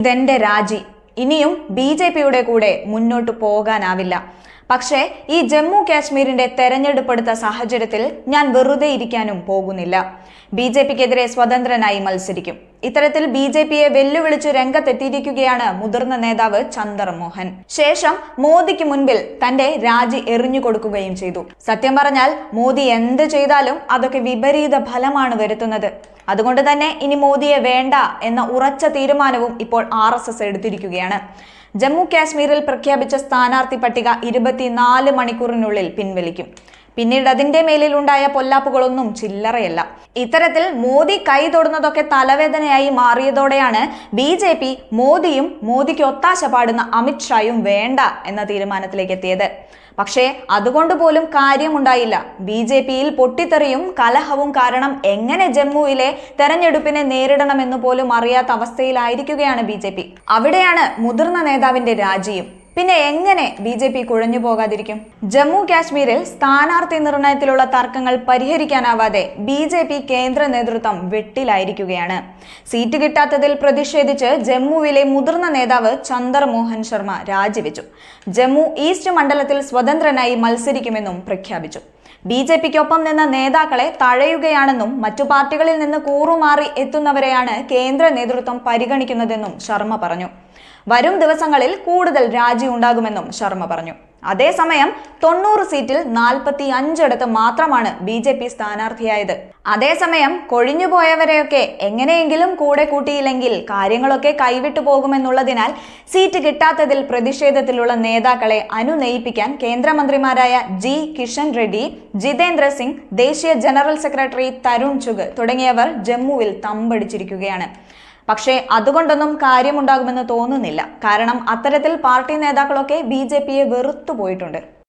ഇതെന്റെ രാജി. ഇനിയും ബി ജെ പിയുടെ കൂടെ മുന്നോട്ട് പോകാനാവില്ല. പക്ഷേ ഈ ജമ്മു കാശ്മീരിന്റെ തെരഞ്ഞെടുപ്പെടുത്ത സാഹചര്യത്തിൽ ഞാൻ വെറുതെ ഇരിക്കാനും പോകുന്നില്ല. ബി ജെ പിക്കെതിരെ സ്വതന്ത്രനായി മത്സരിക്കും. ഇത്തരത്തിൽ ബി ജെ പിയെ വെല്ലുവിളിച്ചു രംഗത്തെത്തിയിരിക്കുകയാണ് മുതിർന്ന നേതാവ് ചന്ദ്രമോഹൻ. ശേഷം മോദിക്ക് മുൻപിൽ തന്റെ രാജി എറിഞ്ഞു കൊടുക്കുകയും ചെയ്തു. സത്യം പറഞ്ഞാൽ മോദി എന്ത് ചെയ്താലും അതൊക്കെ വിപരീത ഫലമാണ് വരുത്തുന്നത്. അതുകൊണ്ട് തന്നെ ഇനി മോദിയെ വേണ്ട എന്ന ഉറച്ച തീരുമാനവും ഇപ്പോൾ ആർ എസ് എസ് എടുത്തിരിക്കുകയാണ്. ജമ്മു കാശ്മീരിൽ പ്രഖ്യാപിച്ച സ്ഥാനാർത്ഥി പട്ടിക ഇരുപത്തിനാല് മണിക്കൂറിനുള്ളിൽ പിൻവലിക്കും. പിന്നീട് അതിന്റെ മേലിൽ ഉണ്ടായ പൊല്ലാപ്പുകളൊന്നും ചില്ലറയല്ല. ഇത്തരത്തിൽ മോദി കൈ തൊടുന്നതൊക്കെ തലവേദനയായി മാറിയതോടെയാണ് ബി ജെ പി മോദിയും മോദിക്ക് ഒത്താശ പാടുന്ന അമിത്ഷായും വേണ്ട എന്ന തീരുമാനത്തിലേക്ക് എത്തിയത് പക്ഷേ അതുകൊണ്ട് പോലും കാര്യമുണ്ടായില്ല. ബി ജെ പിയിൽ പൊട്ടിത്തെറിയും കലഹവും കാരണം എങ്ങനെ ജമ്മുവിലെ തെരഞ്ഞെടുപ്പിനെ നേരിടണമെന്ന് പോലും അറിയാത്ത അവസ്ഥയിലായിരിക്കുകയാണ് ബി ജെ പി. അവിടെയാണ് മുതിർന്ന നേതാവിന്റെ രാജിയും. പിന്നെ എങ്ങനെ ബി ജെ പി കുഴഞ്ഞു പോകാതിരിക്കും? ജമ്മു കാശ്മീരിൽ സ്ഥാനാർത്ഥി നിർണയത്തിലുള്ള തർക്കങ്ങൾ പരിഹരിക്കാനാവാതെ ബി ജെ പി കേന്ദ്ര നേതൃത്വം വെട്ടിലായിരിക്കുകയാണ്. സീറ്റ് കിട്ടാത്തതിൽ പ്രതിഷേധിച്ച് ജമ്മുവിലെ മുതിർന്ന നേതാവ് ചന്ദർ മോഹൻ ശർമ്മ രാജിവെച്ചു. ജമ്മു ഈസ്റ്റ് മണ്ഡലത്തിൽ സ്വതന്ത്രനായി മത്സരിക്കുമെന്നും പ്രഖ്യാപിച്ചു. ബി ജെ പിക്കൊപ്പം നിന്ന നേതാക്കളെ തഴയുകയാണെന്നും മറ്റു പാർട്ടികളിൽ നിന്ന് കൂറുമാറി എത്തുന്നവരെയാണ് കേന്ദ്ര നേതൃത്വം പരിഗണിക്കുന്നതെന്നും ശർമ്മ പറഞ്ഞു. വരും ദിവസങ്ങളിൽ കൂടുതൽ രാജി ഉണ്ടാകുമെന്നും ശർമ്മ പറഞ്ഞു. അതേസമയം തൊണ്ണൂറ് സീറ്റിൽ നാൽപ്പത്തി അഞ്ചിടത്ത് മാത്രമാണ് ബി ജെ പി സ്ഥാനാർത്ഥിയായത്. അതേസമയം കൊഴിഞ്ഞുപോയവരെയൊക്കെ എങ്ങനെയെങ്കിലും കൂടെ കൂട്ടിയില്ലെങ്കിൽ കാര്യങ്ങളൊക്കെ കൈവിട്ടു പോകുമെന്നുള്ളതിനാൽ സീറ്റ് കിട്ടാത്തതിൽ പ്രതിഷേധത്തിലുള്ള നേതാക്കളെ അനുനയിപ്പിക്കാൻ കേന്ദ്രമന്ത്രിമാരായ ജി കിഷൻ റെഡ്ഡി ജിതേന്ദ്ര സിംഗ് ദേശീയ ജനറൽ സെക്രട്ടറി തരുൺ ചുഗ് തുടങ്ങിയവർ ജമ്മുവിൽ തമ്പടിച്ചിരിക്കുകയാണ്. പക്ഷേ അതുകൊണ്ടൊന്നും കാര്യമുണ്ടാകുമെന്ന് തോന്നുന്നില്ല. കാരണം അത്തരത്തിൽ പാർട്ടി നേതാക്കളൊക്കെ ബി ജെ പിയെ വെറുത്തു പോയിട്ടുണ്ട്.